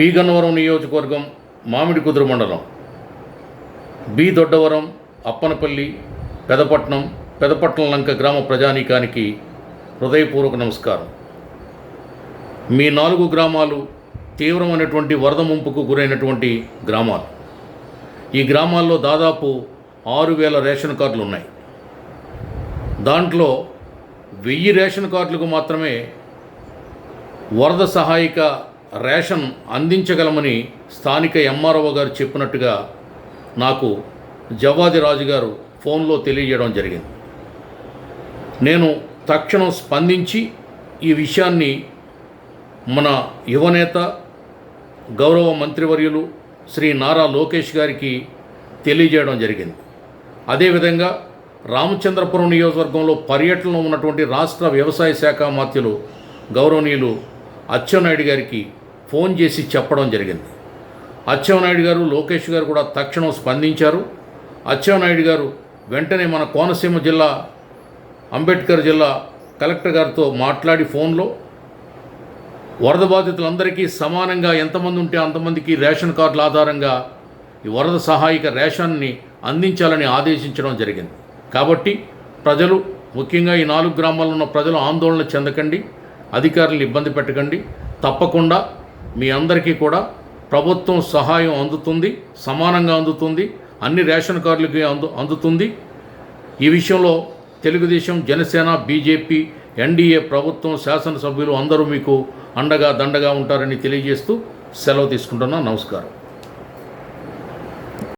P Gannavaram నియోజకవర్గం Mamidikuduru మండలం. B Doddavaram Appanapalli Pedapatnam Pedapatnam Lanka గ్రామ ప్రజానీకానికి హృదయపూర్వక నమస్కారం. మీ నాలుగు గ్రామాలు తీవ్రమైనటువంటి వరద ముంపుకు గురైనటువంటి గ్రామాలు. ఈ గ్రామాల్లో దాదాపు ఆరు వేల రేషన్ కార్డులు ఉన్నాయి. దాంట్లో వెయ్యి రేషన్ కార్డులకు మాత్రమే వరద సహాయక రేషన్ అందించగలమని స్థానిక ఎంఆర్ఓ గారు చెప్పినట్టుగా నాకు జవాది రాజు గారు ఫోన్లో తెలియజేయడం జరిగింది. నేను తక్షణం స్పందించి ఈ విషయాన్ని మన యువనేత గౌరవ మంత్రివర్యులు శ్రీ నారా లోకేష్ గారికి తెలియజేయడం జరిగింది. అదేవిధంగా రామచంద్రపురం నియోజకవర్గంలో పర్యటనలో ఉన్నటువంటి రాష్ట్ర వ్యవసాయ శాఖ మాత్యులు గౌరవనీయులు అచ్చెన్నాయుడు గారికి ఫోన్ చేసి చెప్పడం జరిగింది. అచ్చెవనాయుడు గారు లోకేష్ గారు కూడా తక్షణం స్పందించారు. అచ్చెవనాయుడు గారు వెంటనే మన కోనసీమ జిల్లా అంబేద్కర్ జిల్లా కలెక్టర్ గారితో మాట్లాడి ఫోన్లో వరద బాధితులందరికీ సమానంగా ఎంతమంది ఉంటే అంతమందికి రేషన్ కార్డుల ఆధారంగా ఈ వరద సహాయక రేషన్ని అందించాలని ఆదేశించడం జరిగింది. కాబట్టి ప్రజలు ముఖ్యంగా ఈ నాలుగు గ్రామాల్లో ఉన్న ప్రజలు ఆందోళన చెందకండి అధికారులను ఇబ్బంది పెట్టకండి. తప్పకుండా మీ అందరికీ కూడా ప్రభుత్వం సహాయం అందుతుంది సమానంగా అందుతుంది అన్ని రేషన్ కార్డులకి అందు అందుతుంది. ఈ విషయంలో తెలుగుదేశం జనసేన బీజేపీ ఎన్డీఏ ప్రభుత్వం శాసనసభ్యులు అందరూ మీకు అండగా దండగా ఉంటారని తెలియజేస్తూ సెలవు తీసుకుంటున్నా. నమస్కారం.